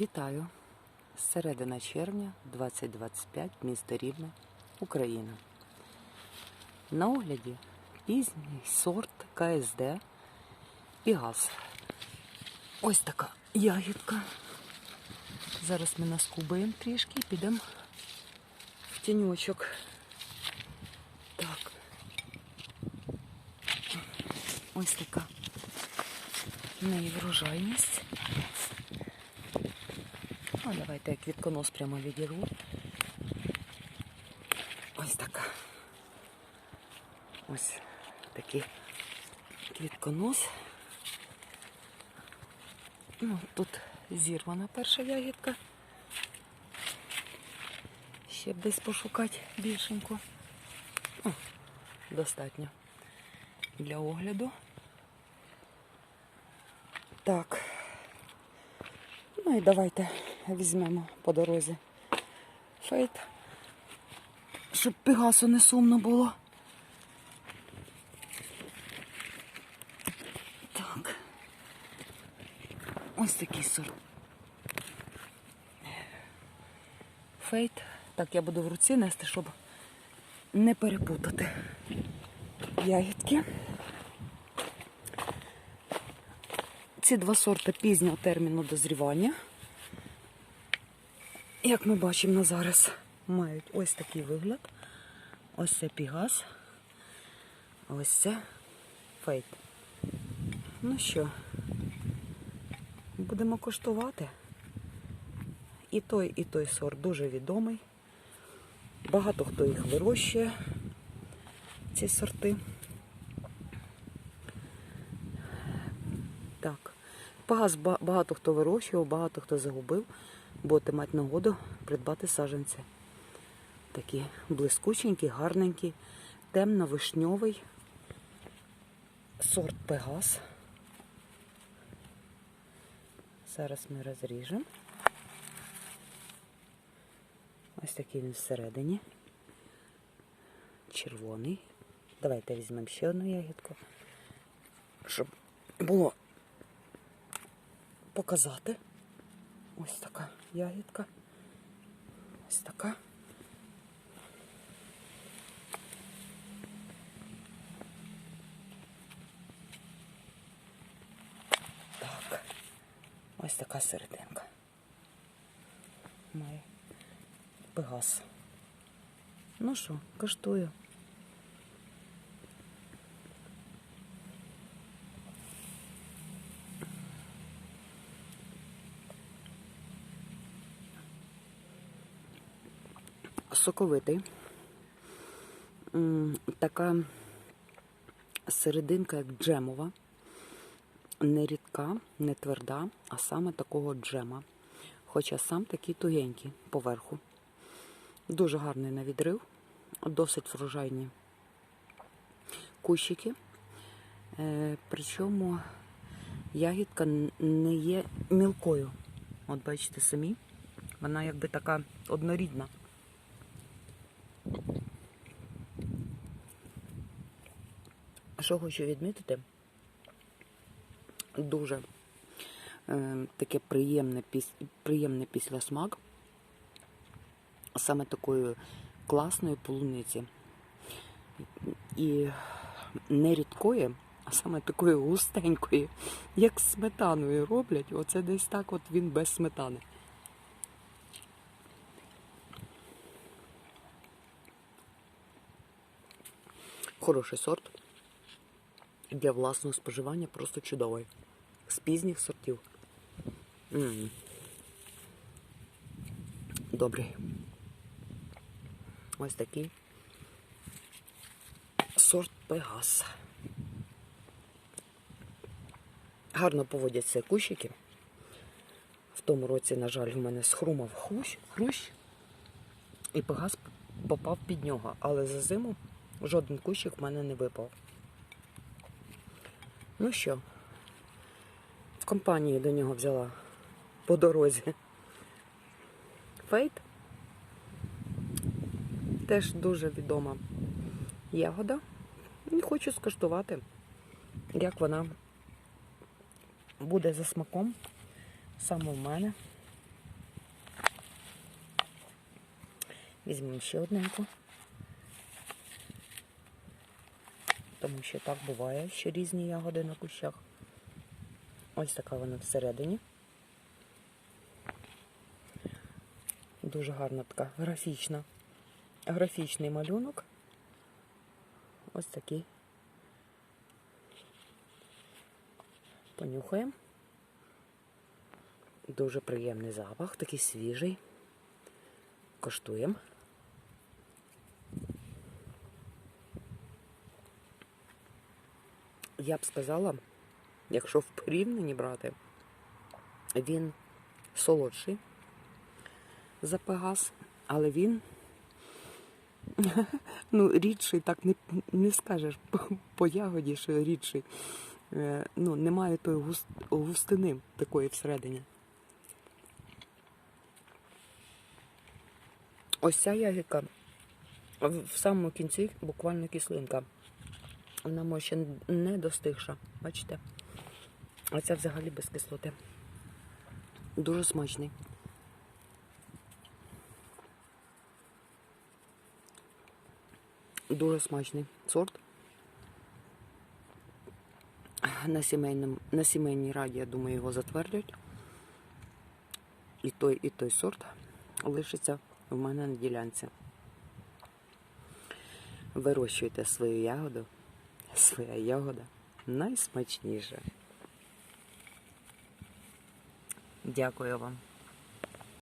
Вітаю! Середина червня 2025, місто Рівне, Україна. На огляді пізній сорт КСД Пігас. Ось така ягідка. Зараз ми наскубаємо трішки і підемо в тіньочок. Так. Ось така неї врожайність. А давайте я квітконос прямо відірву. Ось така. Ось такий квітконос. Ну, тут зірвана перша ягідка. Ще б десь пошукати більшеньку. О, достатньо для огляду. Так. Ну і давайте візьмемо по дорозі фейт, щоб пегасу не сумно було. Так. Ось такий сорт. Фейт. Так, я буду в руці нести, щоб не перепутати ягідки. Ці два сорти пізнього терміну дозрівання. Як ми бачимо на зараз, мають ось такий вигляд. Ось це пігас. Ось це фейт. Ну що, будемо коштувати. І той, і той сорт дуже відомий. Багато хто їх вирощує, ці сорти. Так. Пагас багато хто вирощував, багато хто загубив, будете мати нагоду придбати саджанці. Такі блискученькі, гарненькі, темно-вишньовий сорт Пегас. Зараз ми розріжемо. Ось такий він всередині. Червоний. Давайте візьмемо ще одну ягідку, щоб було показати. Ось така ягідка. Ось така. Так. Ось така серединка. Має пегас. Ну що, коштую. Соковитий. Така серединка, як джемова. Не рідка, не тверда, а саме такого джема. Хоча сам такий тугенький поверху. Дуже гарний на відрив, досить врожайні кущики. Е, Причому ягідка не є мілкою. От бачите самі, вона якби така однорідна. Що хочу відмітити, дуже е, таке приємне, піс, приємний післясмак саме такої класної полуниці. І не рідкої, а саме такої густенької, як сметаною роблять. Оце десь так от він без сметани. Хороший сорт для власного споживання просто чудовий. З пізніх сортів. м Добрий. Ось такий сорт Пегас. Гарно поводяться кущики. В тому році, на жаль, у мене схрумав хрущ, хрущ і Пегас попав під нього. Але за зиму жоден кущик в мене не випав. Ну що, в компанії до нього взяла по дорозі. Фейт теж дуже відома ягода. І хочу скуштувати, як вона буде за смаком саме в мене. Візьмемо ще одненьку. Тому що так буває, що різні ягоди на кущах. Ось така вона всередині. Дуже гарна така графічна. Графічний малюнок. Ось такий. Понюхаємо. Дуже приємний запах, такий свіжий. Коштуємо. Я б сказала, якщо в порівнянні брати, він солодший за Пегас, але він ну, рідший, так не, не скажеш по, ягоді, що рідший. Е, ну, немає тої густ, густини такої всередині. Ось ця ягідка в самому кінці буквально кислинка. Вона ще не достигша, бачите? А ця взагалі без кислоти. Дуже смачний. Дуже смачний сорт. На, на сімейній раді, я думаю, його затвердять. І той, і той сорт лишиться в мене на ділянці. Вирощуйте свою ягоду. Своя ягода найсмачніша. Дякую вам.